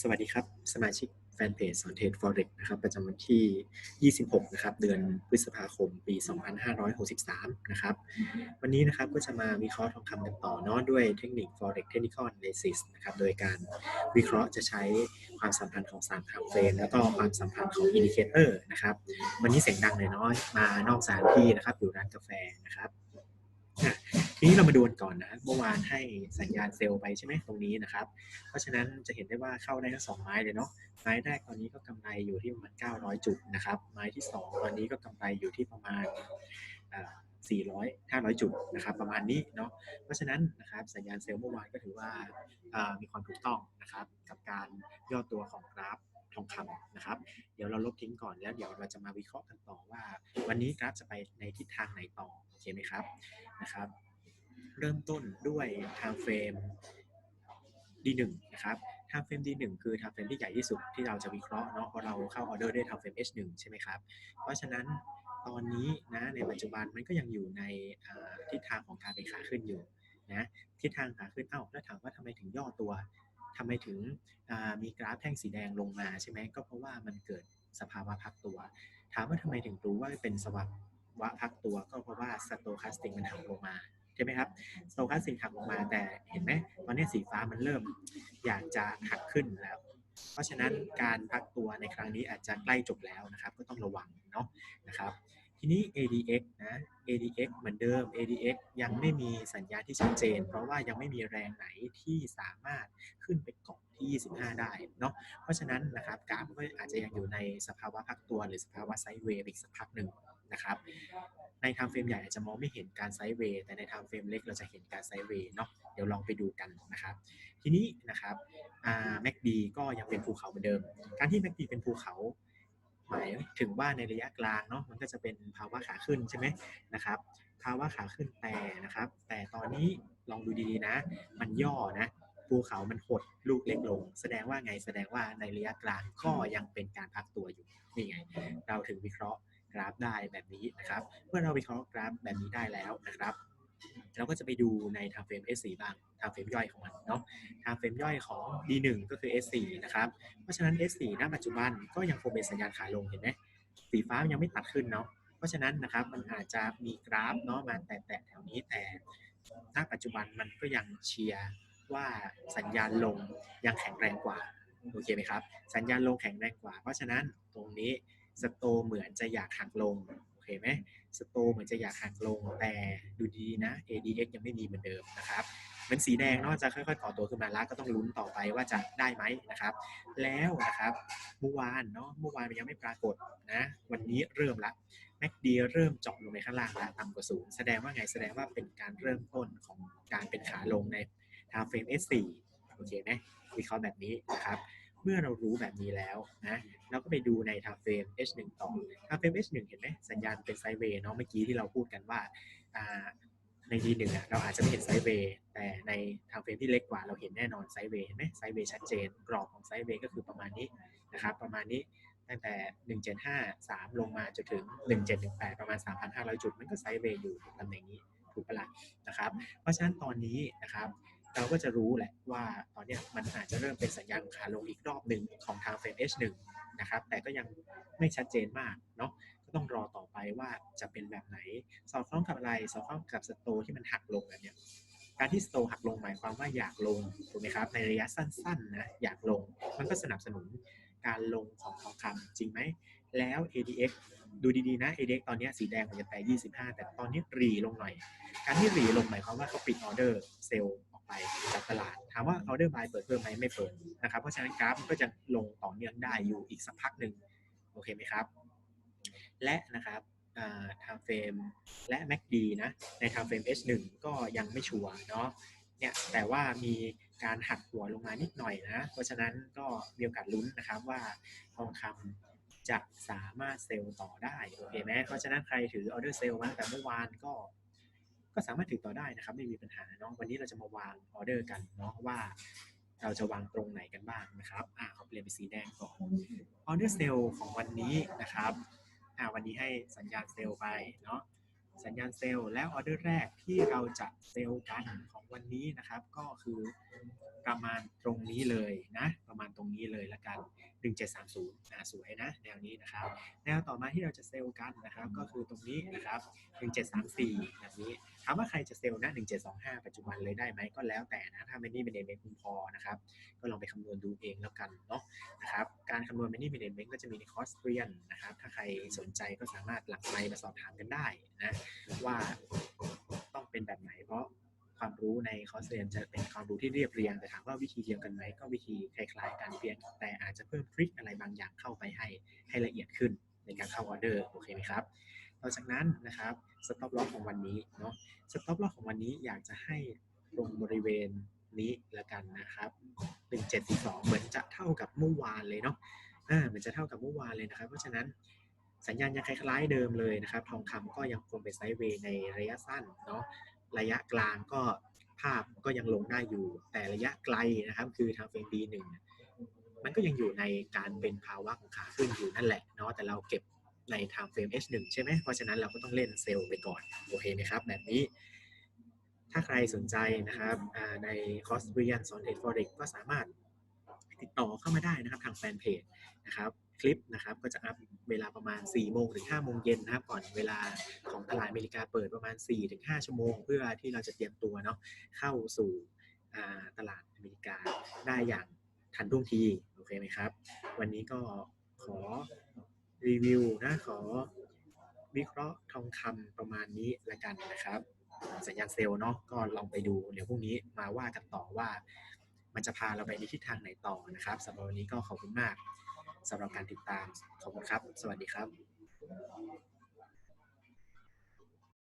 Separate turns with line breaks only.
สวัสดีครับ สมาชิกแฟนเพจสอนเทรด Forex นะครับ ประจำวันที่ 26 นะครับ เดือนพฤษภาคม ปี 2563 นะครับ วันนี้นะครับก็จะมาวิเคราะห์ทองคำกันต่อเนาะด้วยเทคนิค Forex Technical Analysis นะครับ โดยการวิเคราะห์จะใช้ความสัมพันธ์ของ3 time frame แล้วก็ความสัมพันธ์ของ Indicator นะครับ วันนี้เสียงดังเลยเนาะมานอกสถานที่นะครับอยู่ร้านกาแฟนะครับ ทีนี้เรามาดูกันก่อนนะเมื่อวานให้สัญญาณเซลล์ไปใช่ไหมตรงนี้นะครับ เพราะฉะนั้นจะเห็นได้ว่าเข้าได้ทั้งสองไม้เลยเนาะไม้แรกตอนนี้ก็กำไรอยู่ที่ประมาณ 900 จุดนะครับ ไม้ที่ 2 ตอนนี้ก็กำไรอยู่ที่ประมาณ400 500 จุดนะครับประมาณนี้เนาะเพราะฉะนั้นนะครับสัญญาณเซลล์เมื่อวานก็ถือว่ามีความถูกต้องนะครับกับการย่อตัวของกราฟทองคำนะครับ เดี๋ยวเราลบทิ้งก่อนแล้วเดี๋ยวเราจะมาวิเคราะห์กันต่อว่า วันนี้กราฟจะไปในทิศทางไหนต่อ เคไหมครับนะครับ เริ่มต้นด้วย time frame D1 นะครับ time frame D1 คือ time frame ที่ใหญ่ที่สุดที่เราจะวิเคราะห์เนาะเพราะเราเข้าออเดอร์ด้วย time frame H1 ใช่ไหมครับ เพราะฉะนั้นตอนนี้นะในปัจจุบันมันก็ยังอยู่ในทิศทางของการเป็นขาขึ้นอยู่นะทิศทางขาขึ้นเอ้าแล้วถามว่าทำไมถึงย่อตัวทำไมถึงมีกราฟแท่งสีแดงลงมาใช่ไหมก็เพราะว่ามันเกิดสภาวะพักตัว ถามว่าทำไมถึงรู้ว่าเป็นสภา วะพักตัวก็เพราะว่าสโตคาสติกมันหักลงมาใช่ไหมครับสโตคาสติกหักลงมาแต่เห็นไหมตอนนี้สีฟ้ามันเริ่มอยากจะหักขึ้นแล้ว เพราะฉะนั้นการพักตัวในครั้งนี้อาจจะใกล้จบแล้วนะครับ ก็ต้องระวังเนาะนะครับทีนี้ ADX นะ ADX เหมือนเดิม ADX ยังไม่มีสัญญาณที่ชัดเจน เพราะว่ายังไม่มีแรงไหนที่สามารถขึ้นไปเกาะที่ 25 ได้เนาะ เพราะฉะนั้นนะครับกราฟก็อาจจะยังอยู่ในสภาวะพักตัวหรือสภาวะไซด์เวย์อีกสักพักหนึ่ง นะครับในไทม์เฟรมใหญ่อาจจะมองไม่เห็นการไซด์เวย์แต่ในไทม์เฟรมเล็กเราจะเห็นการไซด์เวย์เนาะเดี๋ยวลองไปดูกันนะครับ ทีนี้นะครับแม็กดีก็ยังเป็นภูเขาเหมือนเดิม การที่แม็กดีเป็นภูเขาหมายถึงว่าในระยะกลางเนาะมันก็จะเป็นภาวะขาขึ้นใช่ไหมนะครับ ภาวะขาขึ้นแต่นะครับ แต่ตอนนี้ลองดูดีๆนะ มันย่อนะภูเขามันหดลูกเล็กลง แสดงว่าไงแสดงว่าในระยะกลางก็ยังเป็นการพักตัวอยู่นี่ไง เราถึงวิเคราะห์ กราฟได้แบบนี้นะครับ เมื่อเราวิเคราะห์กราฟแบบนี้ได้แล้วนะครับเราก็จะไปดูใน time frame S4 บ้าง time frame ย่อยของมันเนาะ time frame ย่อยของ D1 ก็คือ S4 นะครับ เพราะฉะนั้น S4 ณ ปัจจุบันก็ยังคงเป็นสัญญาณขาลงเห็นไหมสีฟ้ายังไม่ตัดขึ้นเนาะ เพราะฉะนั้นนะครับมันอาจจะมีกราฟเนาะมาแตะๆแถวนี้แต่ณปัจจุบันมันก็ยังเชียร์ว่าสัญญาณลงยังแข็งแรงกว่า โอเคไหมครับ สัญญาณลงแข็งแรงกว่า เพราะฉะนั้นตรงนี้ สโตเหมือนจะอยากหักลงโอเคไหมสโตเหมือนจะอยากหักลง แต่ดูดีนะ ADX ยังไม่มีเหมือนเดิมนะครับเป็นสีแดงนอกจะค่อยๆก่อตัวขึ้นมาแล้วก็ต้องลุ้นต่อไปว่าจะได้ไหมนะครับ แล้วนะครับเมื่อวานเนาะเมื่อวานมันยังไม่ปรากฏนะ วันนี้เริ่มละแม็กดีเริ่มเจาะลงในข้างล่างแล้วต่ำกว่าศูนย์แสดงว่าไงแสดงว่าเป็นการเริ่มต้นของการเป็นขาลงใน time frame S4 โอเคไหมวิเคราะห์แบบนี้นะครับ เมื่อเรารู้แบบนี้แล้วนะเราก็ไปดูใน time frame H1 ต่อ time frame H1 เห็นไหมสัญญาณเป็นไซเวย์เนาะเมื่อกี้ที่เราพูดกันว่าใน D1 เราอาจจะไม่เห็นไซเวย์แต่ใน time frame ที่เล็กกว่าเราเห็นแน่นอนไซเวย์เห็นไหมไซเวย์ชัดเจน กรอบของไซเวย์ก็คือประมาณนี้นะครับประมาณนี้ตั้งแต่ 1753ลงมาจนถึง 1718 ประมาณ 3,500 จุด มันก็ไซเวย์อยู่ตำแหน่งนี้ถูกปะล่ะนะครับ เพราะฉะนั้นตอนนี้นะครับ เราก็จะรู้แหละว่าตอนนี้มันอาจจะเริ่มเป็นสัญญาณขาลงอีกรอบหนึ่งของทางเฟรม H1 นะครับ แต่ก็ยังไม่ชัดเจนมากเนาะก็ต้องรอต่อไปว่าจะเป็นแบบไหน สอดคล้องกับอะไร สอดคล้องกับสโตที่มันหักลงแบบเนี้ยการที่สโตหักลงหมายความว่าอยากลงถูกไหมครับในระยะสั้นๆนะอยากลง มันก็สนับสนุนการลงของทองคำจริงไหม แล้ว ADX ดูดีๆนะ ADX ตอนนี้สีแดงมันจะแต่ 25 แต่ตอนนี้รีลงหน่อย การที่รีลงหมายความว่าเขาปิดออเดอร์เซลล์ ไปจากตลาด ถามว่าออเดอร์บายเปิดเพิ่มไหมไม่เปิดนะครับ เพราะฉะนั้นกราฟมันก็จะลงต่อเนื่องได้อยู่อีกสักพักหนึ่งโอเคไหมครับ และนะครับทางเฟรมและ MACD นะในทางเฟรม H1 ก็ยังไม่ชัวร์เนาะเนี่ยแต่ว่ามีการหักหัวลงมานิดหน่อยนะ เพราะฉะนั้นก็มีโอกาสลุ้นนะครับว่าทองคำจะสามารถเซลล์ต่อได้ โอเคไหมเพราะฉะนั้นใครถือออเดอร์เซลล์มาตั้งแต่เมื่อวานก็ ก็สามารถถือต่อได้นะครับไม่มีปัญหาเนาะวันนี้เราจะมาวางออเดอร์กันเนาะว่าเราจะวางตรงไหนกันบ้างนะครับอ่าเขาเปลี่ยนเป็นสีแดงก่อนออเดอร์เซลล์ของวันนี้นะครับอ่าวันนี้ให้สัญญาณเซลล์ไปเนาะสัญญาณเซลล์แล้วออเดอร์แรกที่เราจะเซลล์กันของวันนี้นะครับ ก็คือประมาณตรงนี้เลยนะ ประมาณตรงนี้นี้เลยละกัน 1730อ่าสวยนะแนวนี้นะครับ แนวต่อมาที่เราจะเซลล์กันนะครับ ก็คือตรงนี้นะครับ 1734แบบนี้ถามว่าใครจะเซลล์นะ1725 ปัจจุบันเลยได้ไหมก็แล้วแต่นะ ถ้า Many Management คุณพอนะครับ ก็ลองไปคำนวณดูเองแล้วกันเนาะนะครับ การคำนวณ Many Management ก็จะมีในคอร์สเรียนนะครับ ถ้าใครสนใจก็สามารถหลังไมมาสอบถามกันได้นะว่า คอร์สเรียนจะเป็นความรู้ที่เรียบเรียงแต่ถามว่าวิธีเดียวกันไหมก็วิธีคล้ายๆกันเพียงแต่อาจจะเพิ่มทริคอะไรบางอย่างเข้าไปให้ให้ละเอียดขึ้นในการเข้าออเดอร์โอเคไหมครับต่อจากนั้นนะครับสต็อปล็อกของวันนี้เนาะสต็อปล็อกของวันนี้อยากจะให้ตรงบริเวณนี้ละกันนะครับ 1742 เหมือนจะเท่ากับเมื่อวานเลยเนาะอ่าเหมือนจะเท่ากับเมื่อวานเลยนะครับ เพราะฉะนั้นสัญญาณยังคล้ายๆเดิมเลยนะครับ ทองคำก็ยังคงเป็นไซด์เวย์ในระยะสั้นเนาะระยะกลางก็ ภาพก็ยังลงได้อยู่ แต่ระยะไกลนะครับ คือทางเฟรม B1 มันก็ยังอยู่ในการเป็นภาวะของขาขึ้นอยู่นั่นแหละเนาะแต่เราเก็บใน time frame H1 ใช่ไหมเพราะฉะนั้นเราก็ต้องเล่นเซลล์ไปก่อน โอเคไหมครับ แบบนี้ ถ้าใครสนใจนะครับในคอร์สเรียนสอนเทรดฟอเร็กก็สามารถติดต่อเข้ามาได้นะครับทางแฟนเพจนะครับ คลิปนะครับก็จะอัพเวลาประมาณ 4 โมงถึง 5 โมงเย็นนะครับก่อนเวลาของตลาดอเมริกาเปิดประมาณ 4 ถึง 5 ชั่วโมง เพื่อที่เราจะเตรียมตัวเนาะเข้าสู่ตลาดอเมริกาได้อย่างทันท่วงทีโอเคไหมครับ วันนี้ก็ขอรีวิวนะขอวิเคราะห์ทองคำประมาณนี้ละกันนะครับ สัญญาณเซลล์เนาะก็ลองไปดูเดี๋ยวพรุ่งนี้มาว่ากันต่อว่า มันจะพาเราไปในทิศทางไหนต่อนะครับสำหรับวันนี้ก็ขอบคุณมาก สำหรับการติดตามขอบคุณครับ สวัสดีครับ